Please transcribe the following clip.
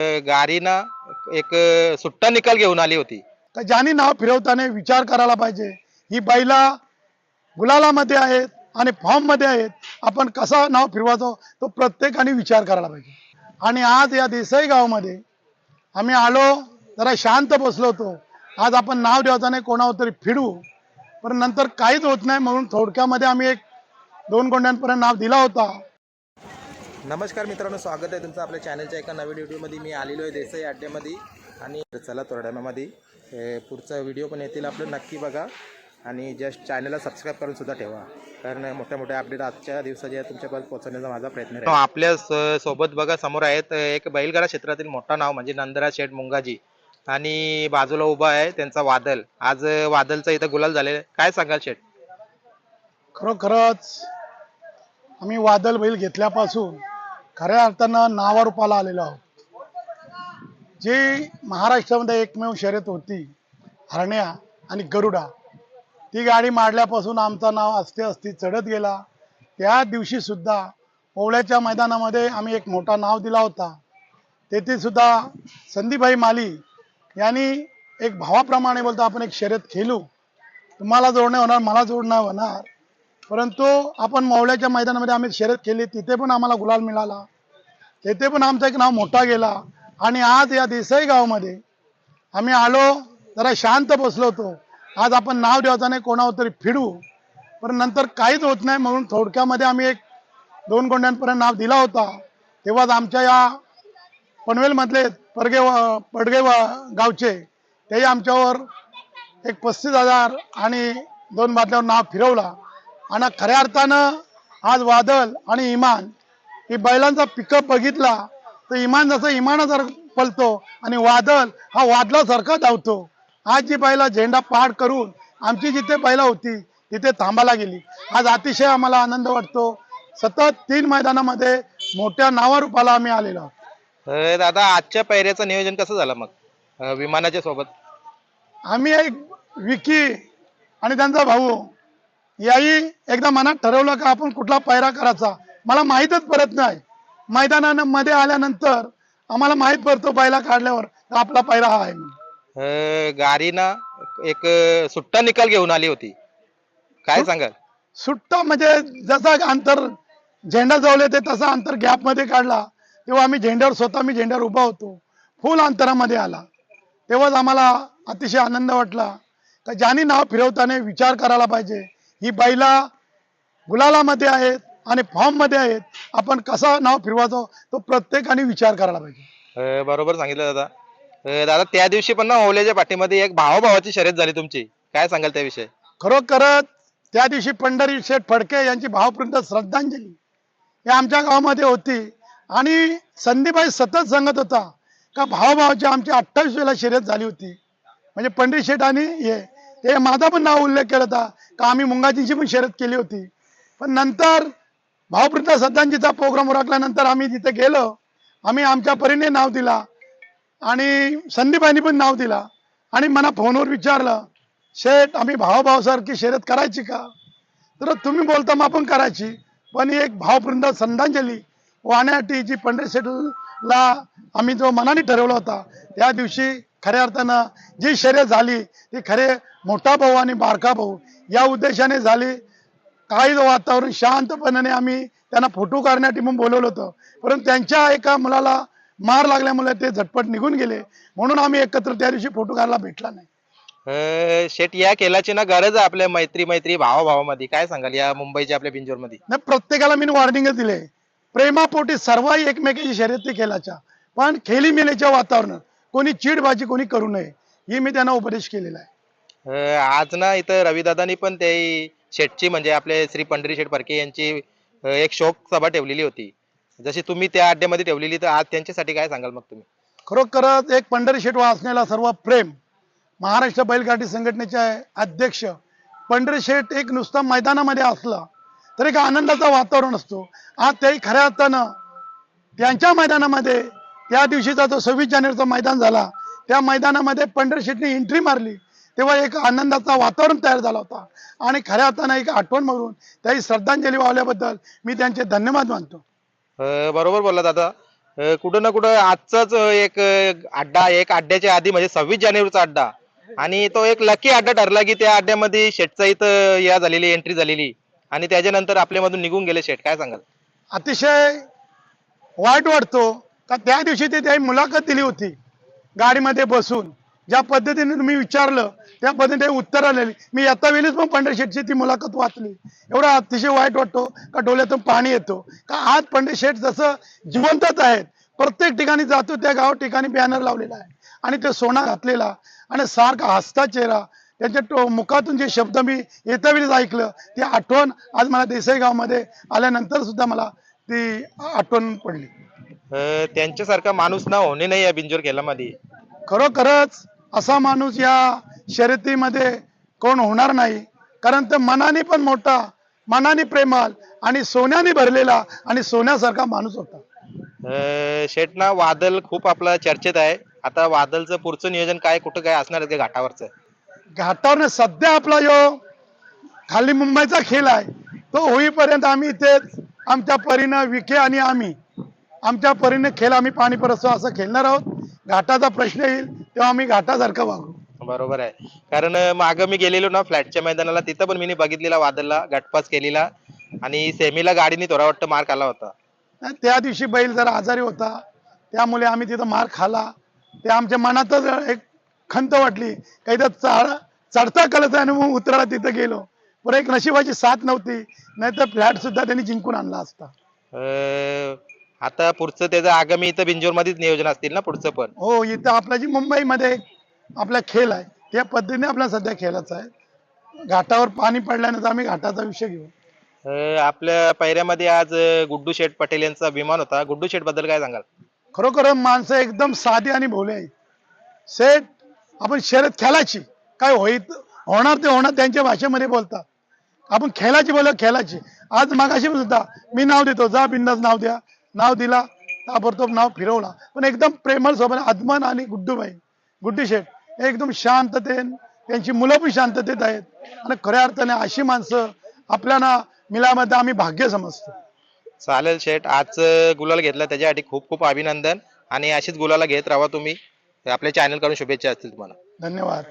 गाडीनं एक सुट्टा निकाल घेऊन आली होती. तर ज्यांनी नाव फिरवताना विचार करायला पाहिजे. ही बैला गुलालामध्ये आहेत आणि फॉर्ममध्ये आहेत. आपण कसा नाव फिरवायचो तो प्रत्येकाने विचार करायला पाहिजे. आणि आज या देसाई गावामध्ये आम्ही आलो जरा शांत बसलो होतो. आज आपण नाव ठेवताना कोणावर तरी फिरू. पण नंतर काहीच होत नाही म्हणून थोडक्यामध्ये आम्ही एक दोन गोंड्यांपर्यंत नाव दिला होता. नमस्कार मित्रांनो स्वागत आहे तुमचं आपल्या चॅनलच्या एका नवीन व्हिडिओमध्ये मी आलेलो आहे देसाई अड्ड्यामध्ये आणि चला तोरड्यामध्ये हे पुढचा व्हिडिओ पण येतील आपलं नक्की बघा. आणि जस्ट चॅनलला सबस्क्राईब करून सुद्धा ठेवा. कारण मोठ्या मोठ्या अपडेट आजच्या दिवसाच्या तुमच्यापर्यंत पोहोचवण्याचा माझा प्रयत्न आहे आपल्यासोबत बघा समोर आहेत एक बैलगाडा क्षेत्रातील मोठा नाव म्हणजे नंदरा शेठ मुंगाजी. आणि बाजूला उभा आहे त्यांचा वादल. आज वादलचा इथं गुलाल झालेला आहे. काय सांगाल शेठ? खरोखरच आम्ही वादल बैल घेतल्यापासून खऱ्या अर्थानं नावारूपाला आलेलो आहोत. जी महाराष्ट्रामध्ये एकमेव शर्यत होती हरण्या आणि गरुडा. ती गाडी मारल्यापासून आमचं नाव असते असती चढत गेला. त्या दिवशी सुद्धा ओवळ्याच्या मैदानामध्ये आम्ही एक मोठा नाव दिला होता. तेथे सुद्धा संदीपभाई माली यांनी एक भावाप्रमाणे बोलतो आपण एक शर्यत खेळू. तुम्हाला जोडणे होणार मला जोडणं होणार. परंतु आपण मावळ्याच्या मैदानामध्ये आम्ही शर्यत केली तिथे पण आम्हाला गुलाल मिळाला. तेथे पण आमचं एक नाव मोठा गेला. आणि आज या देसाई गावामध्ये आम्ही आलो जरा शांत बसलो होतो. आज आपण नाव ठेवताना कोणावर तरी फिरू. पण नंतर काहीच होत नाही म्हणून थोडक्यामध्ये आम्ही एक दोन गोंड्यांपर्यंत नाव दिला होता. तेव्हाच आमच्या या पनवेलमधले परगे पडगे गावचे तेही आमच्यावर एक पस्तीस हजार आणि दोन बादल्यावर नाव फिरवला. आणि खऱ्या अर्थानं आज वादल आणि इमान ही बैलांचा पिकअप बघितला तर इमान जसं इमानासारखं पलतो आणि वादल हा वादलासारखा धावतो. आज जी बैला झेंडा पाड करून आमची जिथे बैला होती तिथे थांबायला गेली. आज अतिशय आम्हाला आनंद वाटतो. सतत तीन मैदानामध्ये मोठ्या नावारूपाला आम्ही आलेलो आहोत. अं, दादा आजच्या पैऱ्याचं नियोजन कसं झालं मग? अं, विमानाच्या सोबत? आम्ही एक विकी आणि त्यांचा भाऊ याही एकदा मनात ठरवलं का आपण कुठला पायरा करायचा? मला माहीतच पडत नाही. मैदानामध्ये आल्यानंतर आम्हाला माहीत पडतो बैला काढल्यावर आपला पायरा हा आहे म्हणून. अं, गाडीनं एक सुट्टा निकाल घेऊन आली होती. काय सांगाल? सुट्टा म्हणजे जसा अंतर झेंडा जवळ येते तसा अंतर गॅपमध्ये काढला. तेव्हा आम्ही झेंड्यावर स्वतः मी झेंड्यावर उभा होतो. फुल अंतरामध्ये आला. तेव्हाच आम्हाला अतिशय आनंद वाटला. का ज्यांनी नाव फिरवताना विचार करायला पाहिजे ही बैला गुलालामध्ये आहेत आणि फॉर्ममध्ये आहेत. आपण कसा नाव फिरवायचो तो प्रत्येकाने विचार करायला पाहिजे. अं, बरोबर सांगितलं दादा. अं, दादा त्या दिवशी पण ना ओल्याच्या पाठीमध्ये एक भावाभावाची शर्यत झाली तुमची. काय सांगाल त्याविषयी? खरोखरच त्या दिवशी पंढरी शेठ फडके यांची भावपूर्ण श्रद्धांजली ही आमच्या गावामध्ये होती. आणि संदीपबाई सतत सांगत होता का भावाभावाची आमची अठ्ठावीस वेळेला शर्यत झाली होती. म्हणजे पंडित शेठ आणि हे ते माझा पण नाव उल्लेख केला होता. का आम्ही मुंगाजींची पण शर्यत केली होती. पण नंतर भावप्रता श्रद्धांजीचा प्रोग्राम उरकल्यानंतर आम्ही तिथे गेलो. आम्ही आमच्या परीने नाव दिला. आणि संदीपांनी पण नाव दिला. आणि मला फोनवर विचारलं शेठ आम्ही भावाभावासारखी शर्यत करायची का? तर तुम्ही बोलता मग आपण करायची. पण एक भावपूर्ण श्रद्धांजली वाण्याटी जी पंढरी शेठला आम्ही जो मनाने ठरवला होता त्या दिवशी खऱ्या अर्थानं जी शर्यत झाली ती खरे मोठा भाऊ आणि बारका भाऊ या उद्देशाने झाली. काही वातावरण शांतपणाने आम्ही त्यांना फोटो काढण्यासाठी म्हणून बोलवलं होतं. परंतु त्यांच्या एका मुलाला मार लागल्यामुळे ते झटपट निघून गेले. म्हणून आम्ही एकत्र त्या दिवशी फोटो काढायला भेटला नाही. अं, शेट या केलाची ना गरज आहे आपल्या मैत्री मैत्री भावाभावामध्ये. काय सांगाल या मुंबईच्या आपल्या बिंजोरमध्ये नाही प्रत्येकाला मी वॉर्निंग दिले. प्रेमापोटी सर्वही एकमेकाची शर्यती खेळाच्या पण खेळी मेलेच्या वातावरणात कोणी चीडबाजी कोणी करू नये ही मी त्यांना उपदेश केलेला आहे. आज ना इथं रविदादानी पण ते शेटची म्हणजे आपले श्री पंढरी शेठ फडके यांची अं, एक शोक सभा ठेवलेली होती. जशी तुम्ही त्या अड्ड्यामध्ये ठेवलेली तर आज त्यांच्यासाठी काय सांगाल मग तुम्ही? खरोखरच एक पंढरी शेठ वाचण्याला सर्व प्रेम महाराष्ट्र बैलगाडी संघटनेचे अध्यक्ष पंढरी शेठ एक नुसता मैदानामध्ये असला तर एक आनंदाचा वातावरण असतो. आज त्याही खऱ्या अर्थानं त्यांच्या मैदानामध्ये त्या दिवशीचा जो सव्वीस जानेवारीचा मैदान झाला त्या मैदानामध्ये पंढरी शेठने एंट्री मारली. तेव्हा एक आनंदाचा वातावरण तयार झाला होता. आणि खऱ्या अर्थानं एक आठवण म्हणून त्याही श्रद्धांजली वावल्याबद्दल मी त्यांचे धन्यवाद मानतो. बरोबर बोलला दादा. कुठं ना कुठं आजचाच एक अड्डा एक अड्ड्याच्या आधी म्हणजे सव्वीस जानेवारीचा अड्डा. आणि तो एक लकी अड्डा ठरला की त्या अड्ड्यामध्ये शेटचा इथं या झालेली एंट्री झालेली. आणि त्याच्यानंतर आपल्यामधून निघून गेले शेट काय सांगाल? अतिशय वाईट वाटतो. का त्या दिवशी ते त्याही मुलाखत दिली होती. गाडीमध्ये बसून. ज्या पद्धतीने तुम्ही विचारलं त्या पद्धतीने उत्तर आलेली. मी येता वेळीच पण पंडित शेठची ती मुलाखत वाचली. एवढा अतिशय वाईट वाटतो का डोळ्यातून पाणी येतो. का आज पंडित शेठ जसं जिवंतच आहेत प्रत्येक ठिकाणी जातो त्या गाव ठिकाणी बॅनर लावलेला आहे. आणि ते सोना घातलेला आणि सारखा हसता चेहरा त्यांच्या टो मुखातून जे शब्द मी येत्या वेळीच ऐकलं ती आठवण आज मला देसाई गावमध्ये आल्यानंतर सुद्धा मला ती आठवण पडली. त्यांच्यासारखा माणूस ना होणे नाही या बिंजोर खेळामध्ये. खरोखरच असा माणूस या शर्यतीमध्ये कोण होणार नाही. कारण तो मनाने पण मोठा मनाने प्रेमाल आणि सोन्याने भरलेला आणि सोन्यासारखा माणूस होता. अ, शेट ना वादल खूप आपला चर्चेत आहे. आता वादलचं पुढचं नियोजन काय कुठं काय असणार आहे ते घाटावरचं? घाटावर सध्या आपला जो खाली मुंबईचा खेळ आहे. तो होईपर्यंत आम्ही इथेच आमच्या परीनं विखे आणि आम्ही आमच्या परीने खेळ आम्ही पाणी परसतो असं खेळणार आहोत. घाटाचा प्रश्न येईल तेव्हा आम्ही घाटासारखं वागू. बरोबर आहे. कारण मागं मी गेलेलो ना फ्लॅटच्या मैदानाला तिथं पण मी बघितलेला वादलला गटपास केलेला आणि सेमीला गाडीने थोडा वाटतं मार आला होता. त्या दिवशी बैल जरा आजारी होता. त्यामुळे आम्ही तिथं मार खाला. ते आमच्या मनातच एक खंत वाटली. काही तर चढ चढता कळत आणि मग उतराला तिथं गेलो. पण एक नशिबाची साथ नव्हती. नाहीतर फ्लॅट सुद्धा त्यांनी जिंकून आणला असता. आता पुढचं त्याचं आगामी इथं बिंजोर मध्येच नियोजन असतील ना पुढचं पण? हो इथं आपला जी मुंबईमध्ये आपला खेळ आहे. त्या पद्धतीने आपला सध्या खेळाचा आहे. घाटावर पाणी पडल्यानंतर आम्ही घाटाचा विषय घेऊ. अं, आपल्या पैऱ्यामध्ये आज अं, गुड्डू शेठ पटेल यांचा विमान होता. गुड्डू शेठबद्दल काय सांगाल? खरोखर माणसं एकदम साधी आणि भोले आहेत. सेठ आपण शर्यत खेळाची काय होईत होणार ते होणार त्यांच्या भाषेमध्ये बोलतात. आपण खेळाची बोल खेळाची आज मागाशी सुद्धा मी नाव देतो. जा बिंदास नाव द्या. नाव दिला ताबडतोब नाव फिरवला. पण एकदम प्रेमळ स्वभाव आदमन आणि गुड्डूबाई. गुड्डी शेठ एकदम शांततेन त्यांची मुलं पण शांततेत आहेत. आणि खऱ्या अर्थाने अशी माणसं आपल्याला मिलामध्ये आम्ही भाग्य समजतो. चालेल शेठ आज गुलाल घेतला त्याच्यासाठी खूप खूप अभिनंदन. आणि अशीच गुलाला घेत राहा तुम्ही. आपल्या चॅनलकडून शुभेच्छा असतील तुम्हाला. धन्यवाद.